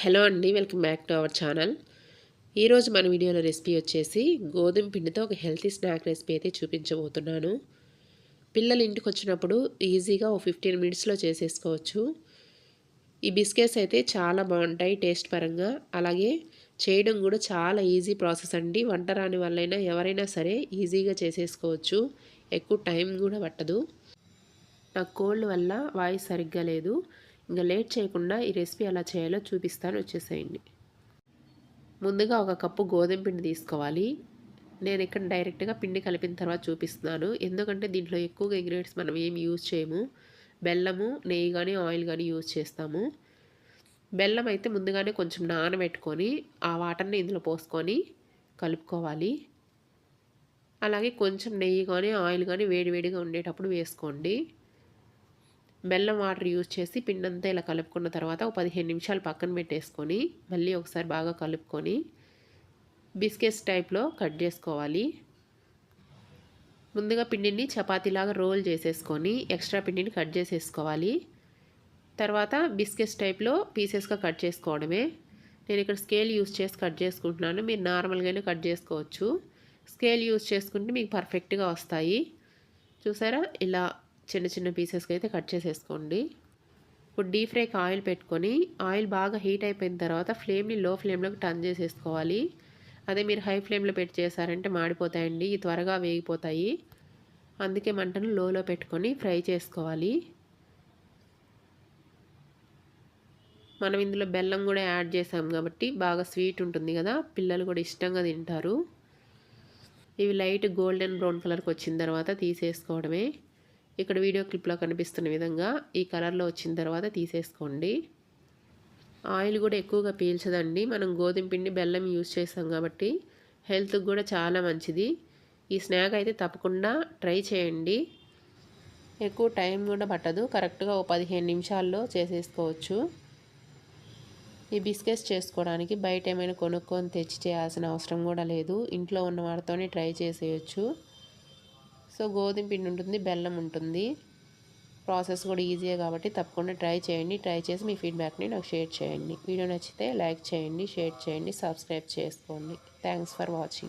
Hello అండి welcome back to our channel. ఈరోజు మన వీడియోలో రెసిపీ వచ్చేసి గోధుమ పిండితో ఒక హెల్తీ స్నాక్ రెసిపీ అయితే చూపించబోతున్నాను. పిల్లలు ఇంటికి వచ్చినప్పుడు ఈజీగా ఒక ఫిఫ్టీన్ మినిట్స్లో చేసేసుకోవచ్చు. ఈ బిస్కెట్స్ అయితే చాలా బాగుంటాయి టేస్ట్ పరంగా. అలాగే చేయడం కూడా చాలా ఈజీ ప్రాసెస్ అండి. వంట రాని వాళ్ళైనా ఎవరైనా సరే ఈజీగా చేసేసుకోవచ్చు. ఎక్కువ టైం కూడా పట్టదు. నాకు కోల్డ్ వల్ల వాయిస్ సరిగ్గా లేదు. ఇంకా లేట్ చేయకుండా ఈ రెసిపీ ఎలా చేయాలో చూపిస్తాను వచ్చేసేయండి. ముందుగా ఒక కప్పు గోధుమ పిండి తీసుకోవాలి. నేను ఇక్కడ డైరెక్ట్గా పిండి కలిపిన తర్వాత చూపిస్తున్నాను. ఎందుకంటే దీంట్లో ఎక్కువగా ఇంగ్రీడియంట్స్ మనం ఏమి యూజ్ చేయము. బెల్లము నెయ్యి కానీ ఆయిల్ కానీ యూజ్ చేస్తాము. బెల్లం అయితే ముందుగానే కొంచెం నానబెట్టుకొని ఆ వాటర్ని ఇందులో పోసుకొని కలుపుకోవాలి. అలాగే కొంచెం నెయ్యి కానీ ఆయిల్ కానీ వేడివేడిగా ఉండేటప్పుడు వేసుకోండి. బెల్లం వాటర్ యూజ్ చేసి పిండంతా ఇలా కలుపుకున్న తర్వాత ఒక పదిహేను నిమిషాలు పక్కన పెట్టేసుకొని మళ్ళీ ఒకసారి బాగా కలుపుకొని బిస్కెట్స్ టైప్లో కట్ చేసుకోవాలి. ముందుగా పిండిని చపాతీలాగా రోల్ చేసేసుకొని ఎక్స్ట్రా పిండిని కట్ చేసేసుకోవాలి. తర్వాత బిస్కెట్స్ టైప్లో పీసెస్గా కట్ చేసుకోవడమే. నేను ఇక్కడ స్కేల్ యూస్ చేసి కట్ చేసుకుంటున్నాను. మీరు నార్మల్గానే కట్ చేసుకోవచ్చు. స్కేల్ యూస్ చేసుకుంటే మీకు పర్ఫెక్ట్గా వస్తాయి. చూసారా? ఇలా చిన్న చిన్న పీసెస్కి అయితే కట్ చేసేసుకోండి. ఇప్పుడు డీప్ ఫ్రైకి ఆయిల్ పెట్టుకొని ఆయిల్ బాగా హీట్ అయిపోయిన తర్వాత ఫ్లేమ్ని లో ఫ్లేమ్లోకి టర్న్ చేసేసుకోవాలి. అదే మీరు హై ఫ్లేమ్లో పెట్టి చేశారంటే మాడిపోతాయండి త్వరగా వేగిపోతాయి. అందుకే మంటను లోలో పెట్టుకొని ఫ్రై చేసుకోవాలి. మనం ఇందులో బెల్లం కూడా యాడ్ చేసాం కాబట్టి బాగా స్వీట్ ఉంటుంది కదా పిల్లలు కూడా ఇష్టంగా తింటారు. ఇవి లైట్ గోల్డెన్ బ్రౌన్ కలర్కి వచ్చిన తర్వాత తీసేసుకోవడమే. ఇక్కడ వీడియో క్లిప్లో కనిపిస్తున్న విధంగా ఈ కలర్లో వచ్చిన తర్వాత తీసేసుకోండి. ఆయిల్ కూడా ఎక్కువగా పీల్చదండి. మనం గోధుమ పిండి బెల్లం యూజ్ చేస్తాం కాబట్టి హెల్త్కి కూడా చాలా మంచిది. ఈ స్నాక్ అయితే తప్పకుండా ట్రై చేయండి. ఎక్కువ టైం కూడా పట్టదు. కరెక్ట్గా ఓ పదిహేను నిమిషాల్లో చేసేసుకోవచ్చు. ఈ బిస్కెట్స్ చేసుకోవడానికి బయట ఏమైనా కొనుక్కొని తెచ్చి చేయాల్సిన అవసరం కూడా లేదు. ఇంట్లో ఉన్న వాటితోనే ట్రై చేసేయచ్చు. సో గోధుమ పిండి ఉంటుంది బెల్లం ఉంటుంది. ప్రాసెస్ కూడా ఈజీయే కాబట్టి తప్పకుండా ట్రై చేయండి. ట్రై చేసి మీ ఫీడ్బ్యాక్ని నాకు షేర్ చేయండి. వీడియో నచ్చితే లైక్ చేయండి షేర్ చేయండి సబ్స్క్రైబ్ చేసుకోండి. Thanks for watching.